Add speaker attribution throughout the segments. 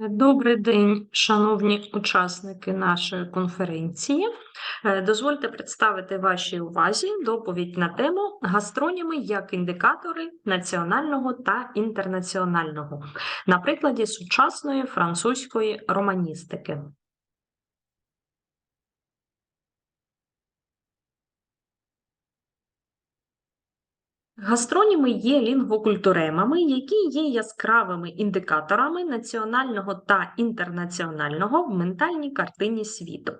Speaker 1: Добрий день, шановні учасники нашої конференції. Е, Дозвольте представити вашій увазі доповідь на тему гастроніми як індикатори національного та інтернаціонального на прикладі сучасної французької романістики. Гастроніми є лінгвокультуремами, які є яскравими індикаторами національного та інтернаціонального в ментальній картині світу.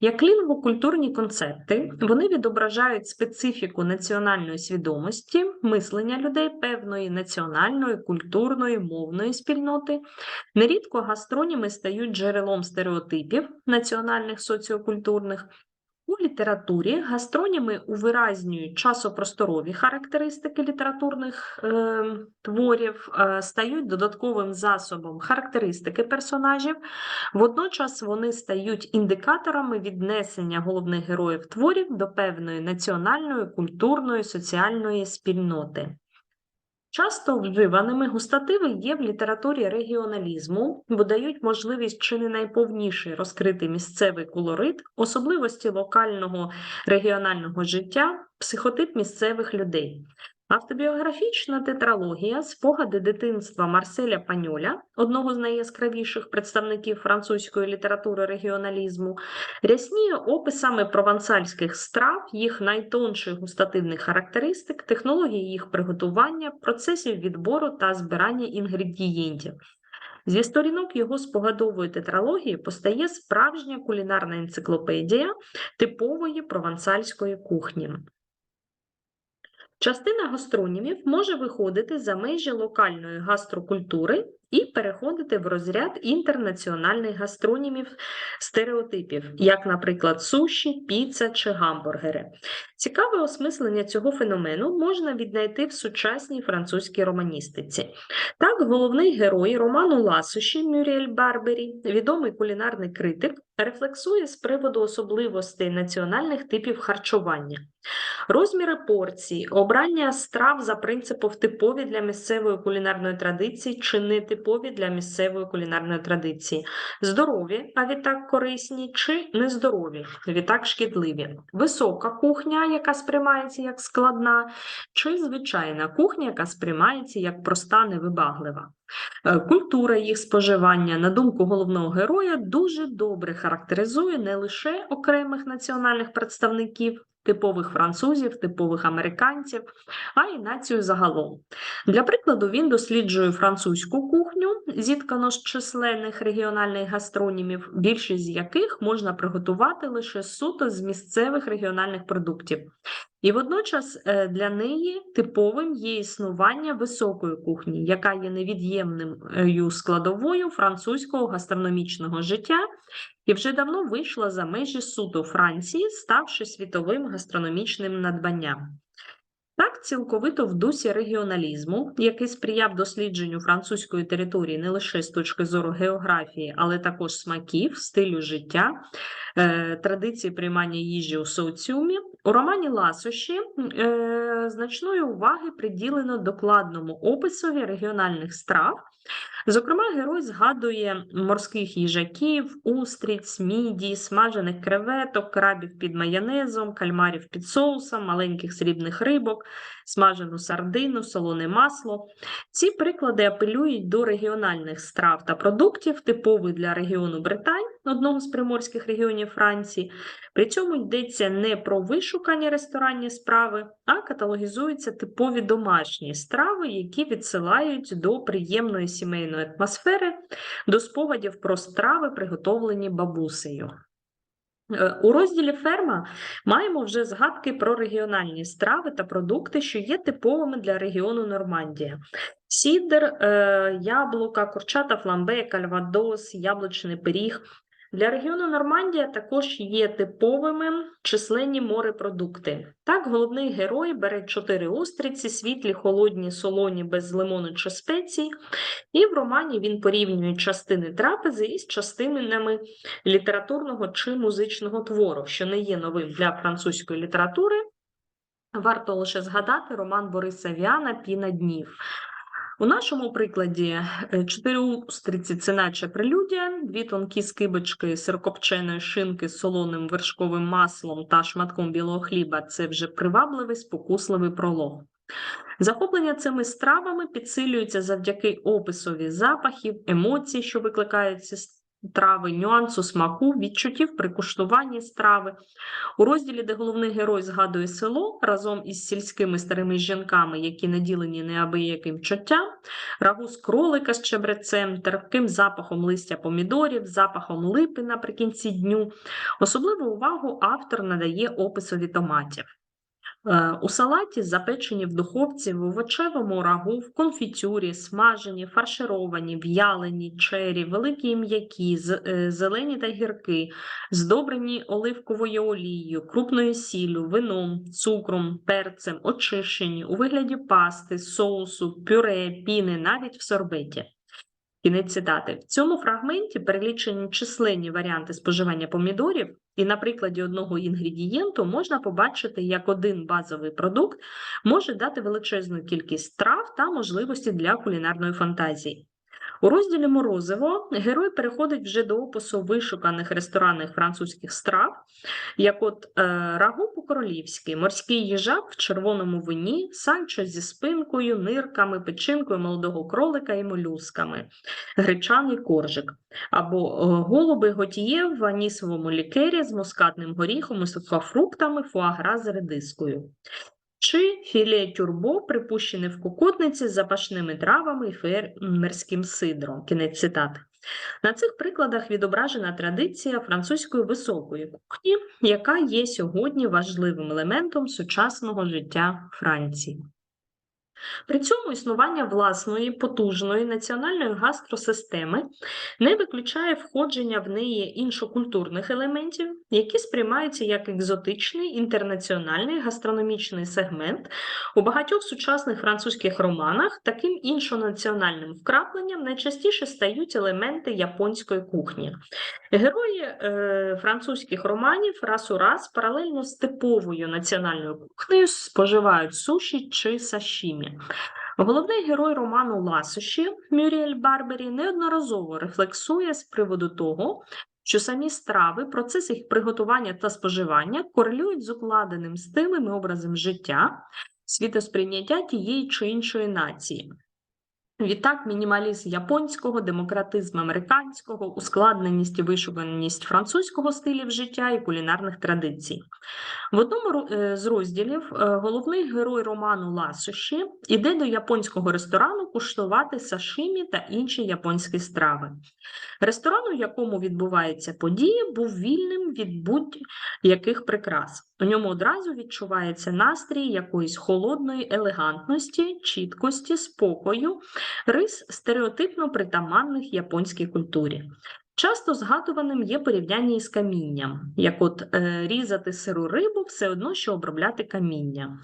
Speaker 1: Як лінгвокультурні концепти, вони відображають специфіку національної свідомості, мислення людей певної національної, культурної, мовної спільноти. Нерідко гастроніми стають джерелом стереотипів національних соціокультурних, у літературі гастроніми увиразнюють часопросторові характеристики літературних е, творів, е, стають додатковим засобом характеристики персонажів, водночас вони стають індикаторами віднесення головних героїв творів до певної національної, культурної, соціальної спільноти. Часто вживаними густативи є в літературі регіоналізму, бо дають можливість чи не найповніше розкрити місцевий колорит, особливості локального регіонального життя, психотип місцевих людей. Автобіографічна тетралогія спогади дитинства Марселя Паньоля, одного з найяскравіших представників французької літератури регіоналізму, рясніє описами провансальських страв, їх найтонших густативних характеристик, технології їх приготування, процесів відбору та збирання інгредієнтів. Зі сторінок його спогадової тетралогії постає справжня кулінарна енциклопедія типової провансальської кухні. Частина гастронімів може виходити за межі локальної гастрокультури і переходити в розряд інтернаціональних гастронімів стереотипів, як, наприклад, суші, піца чи гамбургери. Цікаве осмислення цього феномену можна віднайти в сучасній французькій романістиці. Так, головний герой роману Ласуші Мюріель Барбері, відомий кулінарний критик, рефлексує з приводу особливостей національних типів харчування. Розміри порцій, обрання страв за принципом типові для місцевої кулінарної традиції чи нетипові для місцевої кулінарної традиції, здорові, а відтак корисні, чи нездорові, відтак шкідливі, висока кухня, яка сприймається як складна, чи звичайна кухня, яка сприймається як проста, невибаглива. Е, Культура їх споживання, на думку головного героя, дуже добре характеризує не лише окремих національних представників, типових французів, типових американців, а й націю загалом. Для прикладу, він досліджує французьку кухню, зіткано з численних регіональних гастронімів, більшість з яких можна приготувати лише суто з місцевих регіональних продуктів. І водночас е, для неї типовим є існування високої кухні, яка є невід'ємною складовою французького гастрономічного життя і вже давно вийшла за межі суду Франції, ставши світовим гастрономічним надбанням. Так, цілковито в дусі регіоналізму, який сприяв дослідженню французької території не лише з точки зору географії, але також смаків, стилю життя, традиції приймання їжі у соціумі, у романі Ласощі е, значної уваги приділено докладному описові регіональних страв. Зокрема, герой згадує морських їжаків, устриць, міді, смажених креветок, крабів під майонезом, кальмарів під соусом, маленьких срібних рибок, смажену сардину, солоне масло. Ці приклади апелюють до регіональних страв та продуктів, типових для регіону Британь, одного з приморських регіонів Франції. При цьому йдеться не про вишукані ресторанні справи, а каталогізуються типові домашні страви, які відсилають до приємної сімейної атмосфери, до спогадів про страви, приготовлені бабусею. Е, У розділі ферма маємо вже згадки про регіональні страви та продукти, що є типовими для регіону Нормандія. Сідр, е, яблука, курчата фламбе, кальвадос, яблучний пиріг. Для регіону Нормандія також є типовими численні морепродукти. Так, головний герой бере чотири устриці, світлі, холодні, солоні, без лимону чи спецій, і в романі він порівнює частини трапези із частинами літературного чи музичного твору, що не є новим для французької літератури. Варто лише згадати роман Бориса Віана Піна днів. У нашому прикладі 4 устриці – це наче прелюдія, дві тонкі скибочки сирокопченої шинки з солоним вершковим маслом та шматком білого хліба – це вже привабливий, спокусливий пролог. Захоплення цими стравами підсилюється завдяки описові запахів, емоцій, що викликають ці страви, нюансу смаку, відчуттів при куштуванні страви. У розділі, де головний герой згадує село разом із сільськими старими жінками, які наділені неабияким чуттям, рагу з кролика з чебрецем, терпким запахом листя помідорів, запахом липи наприкінці дню. Особливу увагу автор надає описові томатів. Е, У салаті запечені в духовці, в овочевому рагу, в конфітюрі, смажені, фаршировані, в'ялені, чері, великі м'які, е, зелені та гірки, здобрені оливковою олією, крупною сіллю, вином, цукром, перцем, очищені, у вигляді пасти, соусу, пюре, піни, навіть в сорбеті. Кінець цитати. В цьому фрагменті перелічені численні варіанти споживання помідорів, і на прикладі одного інгредієнту можна побачити, як один базовий продукт може дати величезну кількість страв та можливості для кулінарної фантазії. У розділі Морозиво герой переходить вже до опису вишуканих ресторанних французьких страв, як от е, рагу по-королівськи, морський їжак в червоному вині, санчо зі спинкою, нирками, печінкою молодого кролика і молюсками, гречаний коржик, або е, голуби готіє в анісовому лікері з мускатним горіхом і сухофруктами, фуагра з редискою. Чи філе тюрбо, припущене в кукутниці з запашними травами і фермерським сидром. Кінець цитати. На цих прикладах відображена традиція французької високої кухні, яка є сьогодні важливим елементом сучасного життя Франції. При цьому існування власної потужної національної гастросистеми не виключає входження в неї іншокультурних елементів, які сприймаються як екзотичний інтернаціональний гастрономічний сегмент у багатьох сучасних французьких романах. Таким іншонаціональним вкрапленням найчастіше стають елементи японської кухні. Герої е, французьких романів раз у раз паралельно з типовою національною кухнею споживають суші чи сашімі. Головний герой роману Ласощі Мюріель Барбері неодноразово рефлексує з приводу того, що самі страви, процес їх приготування та споживання корелюють з укладеним стилем і образом життя, світосприйняття тієї чи іншої нації. Відтак, мінімалізм японського, демократизм американського, ускладненість і вишуканість французького стилів життя і кулінарних традицій. В одному е, з розділів е, головний герой роману Ласощі іде до японського ресторану куштувати сашимі та інші японські страви. Ресторан, у якому відбуваються події, був вільним від будь-яких прикрас. У ньому одразу відчувається настрій якоїсь холодної елегантності, чіткості, спокою, рис стереотипно притаманних японській культурі. Часто згадуваним є порівняння із камінням, як от е, різати сиру рибу все одно, що обробляти каміння.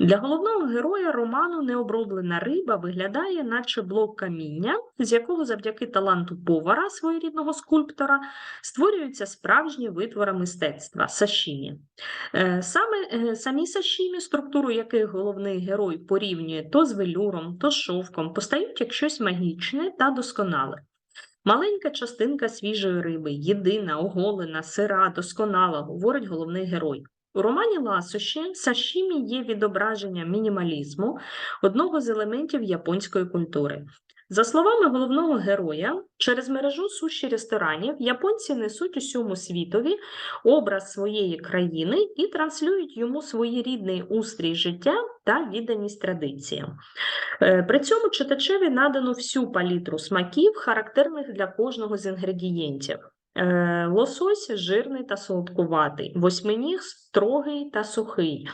Speaker 1: Для головного героя роману необроблена риба виглядає, наче блок каміння, з якого завдяки таланту повара, своєрідного скульптора, створюються справжні витвори мистецтва сашімі. Е, Саме е, самі сашімі, структуру яких головний герой порівнює то з велюром, то з шовком, постають як щось магічне та досконале. Маленька частинка свіжої риби, єдина, оголена, сира, досконала, говорить головний герой. У романі Ласоші, сашімі є відображення мінімалізму, одного з елементів японської культури. За словами головного героя, через мережу суші ресторанів японці несуть усьому світові образ своєї країни і транслюють йому своєрідний устрій життя та відданість традиціям. Е, При цьому читачеві надано всю палітру смаків, характерних для кожного з інгредієнтів. Е, Лосось жирний та солодкуватий, восьминіг строгий та сухий,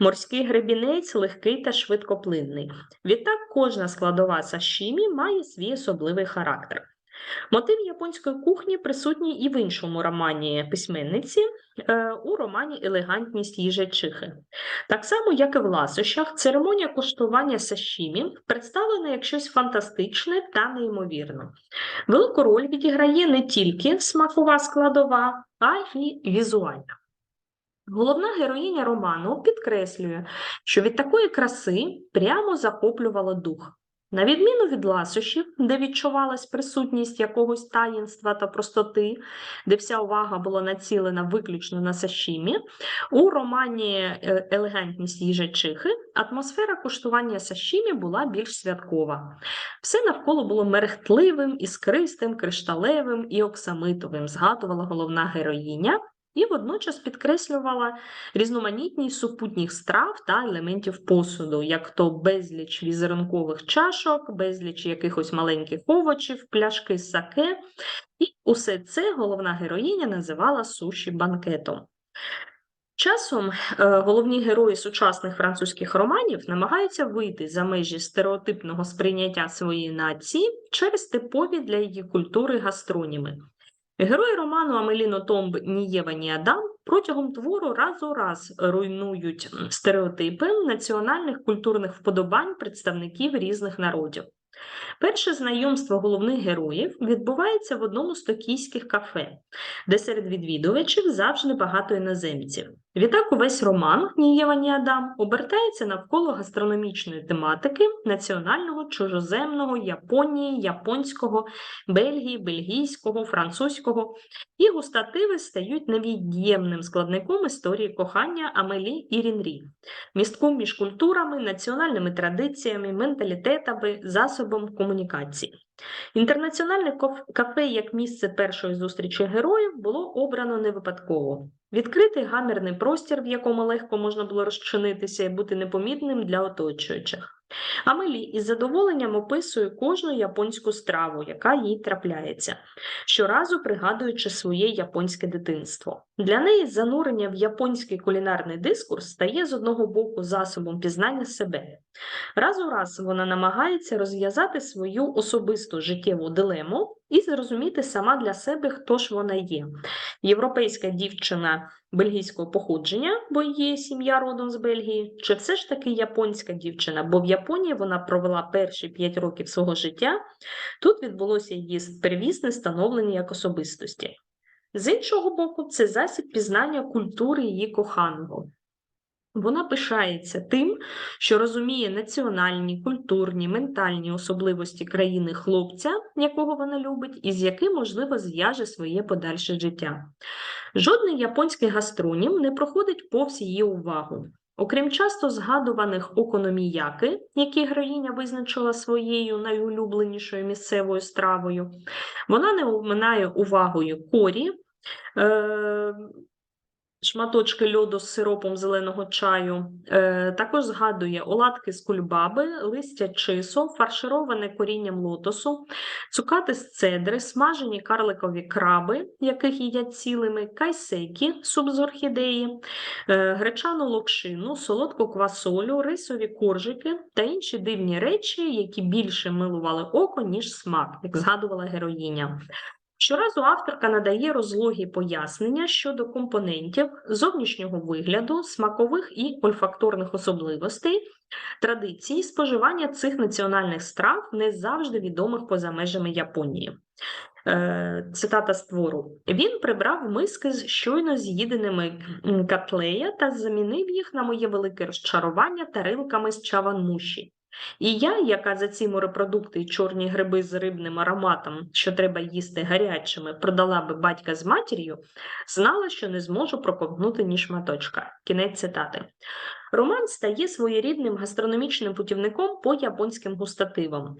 Speaker 1: морський гребінець легкий та швидкоплинний. Відтак кожна складова сашімі має свій особливий характер. Мотив японської кухні присутній і в іншому романі письменниці, е, у романі Елегантність їжачихи. Так само, як і в ласощах, церемонія коштування сашімі представлена як щось фантастичне та неймовірне. Велику роль відіграє не тільки смакова складова, а й візуальна. Головна героїня роману підкреслює, що від такої краси прямо захоплювала дух. На відміну від ласощів, де відчувалась присутність якогось таїнства та простоти, де вся увага була націлена виключно на сашімі, у романі е, Елегантність їжачихи атмосфера куштування сашімі була більш святкова. Все навколо було мерехтливим, іскристим, кришталевим і оксамитовим, згадувала головна героїня, і водночас підкреслювала різноманітність супутніх страв та елементів посуду, як то безліч візерункових чашок, безліч якихось маленьких овочів, пляшки саке. І усе це головна героїня називала суші банкетом. Часом е, головні герої сучасних французьких романів намагаються вийти за межі стереотипного сприйняття своєї нації через типові для її культури гастроніми. Герої роману Амеліно Томб ні Єва, ні Адам протягом твору раз у раз руйнують стереотипи національних культурних вподобань представників різних народів. Перше знайомство головних героїв відбувається в одному з токійських кафе, де серед відвідувачів завжди багато іноземців. Відтак увесь роман «Ні Єва, ні Адам обертається навколо гастрономічної тематики національного, чужоземного, Японії, японського, Бельгії, бельгійського, французького, і густативи стають невід'ємним складником історії кохання Амелі і Рінрі, містком між культурами, національними традиціями, менталітетами, засобом комунікації. Інтернаціональне кафе як місце першої зустрічі героїв було обрано не випадково. Відкритий гамірний простір, в якому легко можна було розчинитися і бути непомітним для оточуючих. Амелі із задоволенням описує кожну японську страву, яка їй трапляється, щоразу пригадуючи своє японське дитинство. Для неї занурення в японський кулінарний дискурс стає з одного боку засобом пізнання себе. Раз у раз вона намагається розв'язати свою особисту життєву дилему і зрозуміти сама для себе, хто ж вона є. Європейська дівчина бельгійського походження, бо є сім'я родом з Бельгії, чи все ж таки японська дівчина, бо в Японії вона провела перші п'ять років свого життя. Тут відбулося її первісне становлення як особистості. З іншого боку, це засіб пізнання культури її коханого. Вона пишається тим, що розуміє національні, культурні, ментальні особливості країни хлопця, якого вона любить, і з яким, можливо, зв'яже своє подальше життя. Жодний японський гастронім не проходить повз її увагу. Окрім часто згадуваних окономіяки, які героїня визначила своєю найулюбленішою місцевою стравою, вона не оминає увагою корі. Е Шматочки льоду з сиропом зеленого чаю, е, також згадує оладки з кульбаби, листя чисо, фаршироване корінням лотосу, цукати з цедри, смажені карликові краби, яких їдять цілими, кайсекі, суп з орхідеї, е, гречану локшину, солодку квасолю, рисові коржики та інші дивні речі, які більше милували око, ніж смак, як згадувала героїня. Щоразу авторка надає розлогі пояснення щодо компонентів, зовнішнього вигляду, смакових і ольфакторних особливостей, традицій споживання цих національних страв не завжди відомих поза межами Японії. Е, цитата з твору. Він прибрав миски з щойно з'їденими котлея та замінив їх на моє велике розчарування тарилками з чаванмуші. І я, яка за ці морепродукти чорні гриби з рибним ароматом, що треба їсти гарячими, продала би батька з матір'ю, знала, що не зможу проковтнути ні шматочка. Кінець цитати. Роман стає своєрідним гастрономічним путівником по японським густативам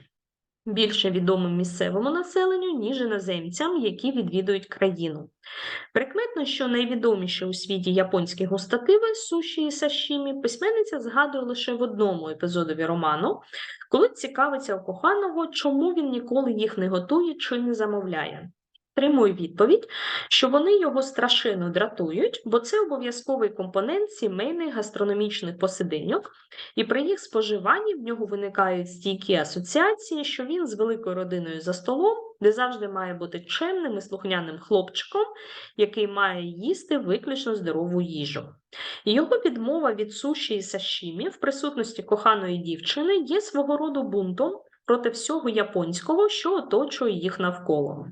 Speaker 1: більше відомим місцевому населенню, ніж іноземцям, які відвідують країну. Прикметно, що найвідоміші у світі японські густативи суші і сашімі письменниця згадує лише в одному епізодові роману, коли цікавиться у коханого, чому він ніколи їх не готує чи не замовляє. Отримую відповідь, що вони його страшенно дратують, бо це обов'язковий компонент сімейних гастрономічних посидиньок, і при їх споживанні в нього виникають стійкі асоціації, що він з великою родиною за столом, де завжди має бути чемним і слухняним хлопчиком, який має їсти виключно здорову їжу. Його відмова від суші і сашімі в присутності коханої дівчини є свого роду бунтом проти всього японського, що оточує їх навколо.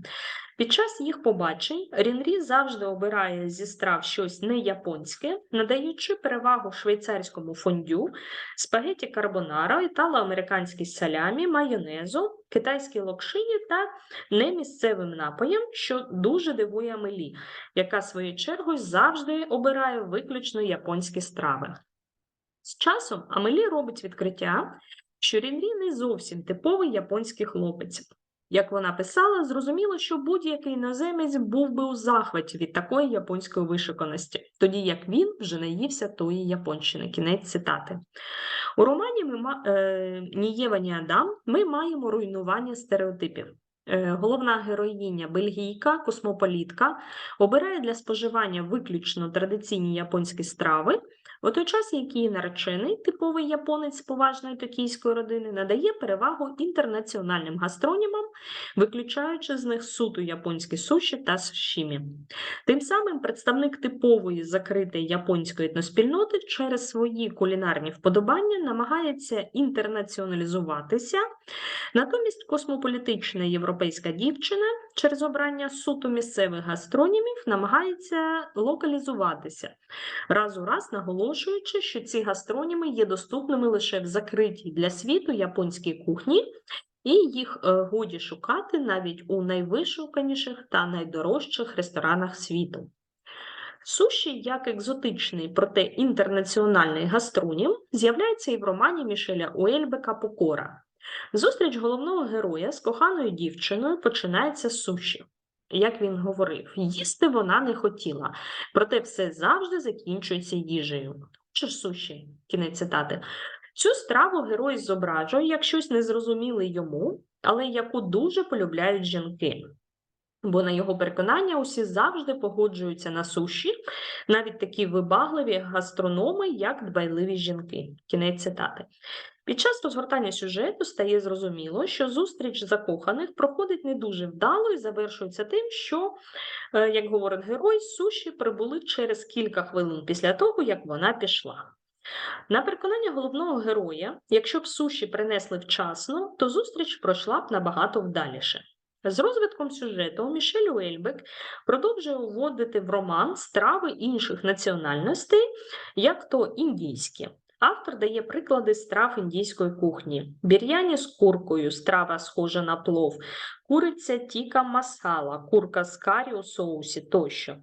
Speaker 1: Під час їх побачень Рінрі завжди обирає зі страв щось не японське, надаючи перевагу швейцарському фондю, спагеті карбонара, італо-американській салямі, майонезу, китайській локшині та немісцевим напоям, що дуже дивує Амелі, яка своєю чергою завжди обирає виключно японські страви. З часом Амелі робить відкриття, що Рінрі не зовсім типовий японський хлопець. Як вона писала, зрозуміло, що будь-який іноземець був би у захваті від такої японської вишиканості, тоді як він вже наївся тої японщини. Кінець цитати. У романі ми, е, «Ні Єва, ні Адам ми маємо руйнування стереотипів. Е, Головна героїня бельгійка, космополітка, обирає для споживання виключно традиційні японські страви, у той час, як її наречений, типовий японець поважної токійської родини, надає перевагу інтернаціональним гастронімам, виключаючи з них суто японські суші та сашімі. Тим самим представник типової закритої японської етноспільноти через свої кулінарні вподобання намагається інтернаціоналізуватися, натомість космополітична європейська дівчина через обрання суто місцевих гастронімів намагається локалізуватися, раз у раз наголошуючи, що ці гастроніми є доступними лише в закритій для світу японській кухні, і їх е, годі шукати навіть у найвишуканіших та найдорожчих ресторанах світу. Суші як екзотичний, проте інтернаціональний гастронім з'являється і в романі Мішеля Уельбека Покора. Зустріч головного героя з коханою дівчиною починається з суші. Як він говорив, їсти вона не хотіла, проте все завжди закінчується їжею. Хочеш суші? Кінець цитати. Цю страву герой зображує як щось незрозуміле йому, але яку дуже полюбляють жінки. Бо на його переконання усі завжди погоджуються на суші, навіть такі вибагливі гастрономи, як дбайливі жінки. Кінець цитати. Під час розгортання сюжету стає зрозуміло, що зустріч закоханих проходить не дуже вдало і завершується тим, що, е, як говорить герой, суші прибули через кілька хвилин після того, як вона пішла. На переконання головного героя, якщо б суші принесли вчасно, то зустріч пройшла б набагато вдаліше. З розвитком сюжету Мішель Уельбек продовжує вводити в роман страви інших національностей, як то індійські. Автор дає приклади страв індійської кухні: бір'яні з куркою, страва схожа на плов, куриця тіка масала, курка з карі у соусі тощо.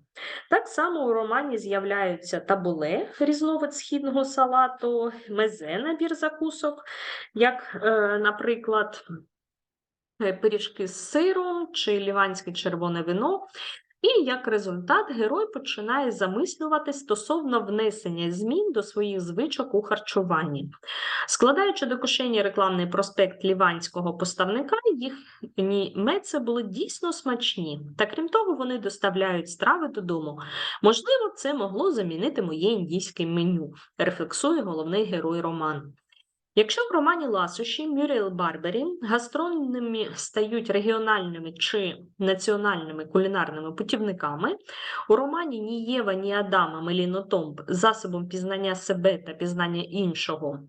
Speaker 1: Так само у романі з'являються табуле, різновид східного салату, мезе набір закусок, як, е, наприклад, е, пиріжки з сиром чи ліванське червоне вино. І як результат герой починає замислювати стосовно внесення змін до своїх звичок у харчуванні. Складаючи до кишені рекламний проспект ліванського поставника, їхні меце були дійсно смачні, та крім того, вони доставляють страви додому. Можливо, це могло замінити моє індійське меню, рефлексує головний герой роману. Якщо в романі Ласощі Мюріел Барбері гастрономи стають регіональними чи національними кулінарними путівниками, у романі Ні Єва, ні Адама Меліно Томб засобом пізнання себе та пізнання іншого,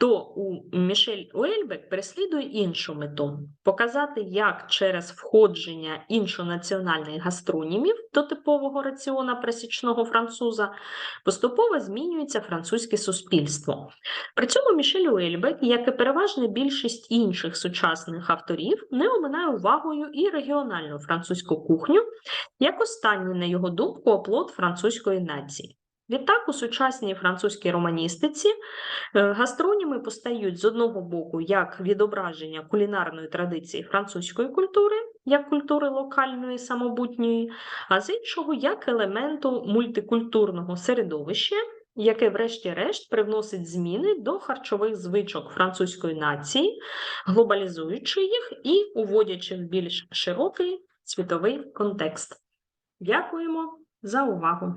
Speaker 1: то у Мішель Уельбек переслідує іншу мету показати, як через входження іншонаціональних гастронімів до типового раціона пересічного француза поступово змінюється французьке суспільство. При цьому Мішель Уельбек, як і переважна більшість інших сучасних авторів, не оминає увагою і регіональну французьку кухню, як останній, на його думку, оплот французької нації. Відтак, у сучасній французькій романістиці е, гастроніми постають з одного боку як відображення кулінарної традиції французької культури, як культури локальної самобутньої, а з іншого як елементу мультикультурного середовища, яке, врешті-решт, привносить зміни до харчових звичок французької нації, глобалізуючи їх і уводячи в більш широкий світовий контекст. Дякуємо за увагу!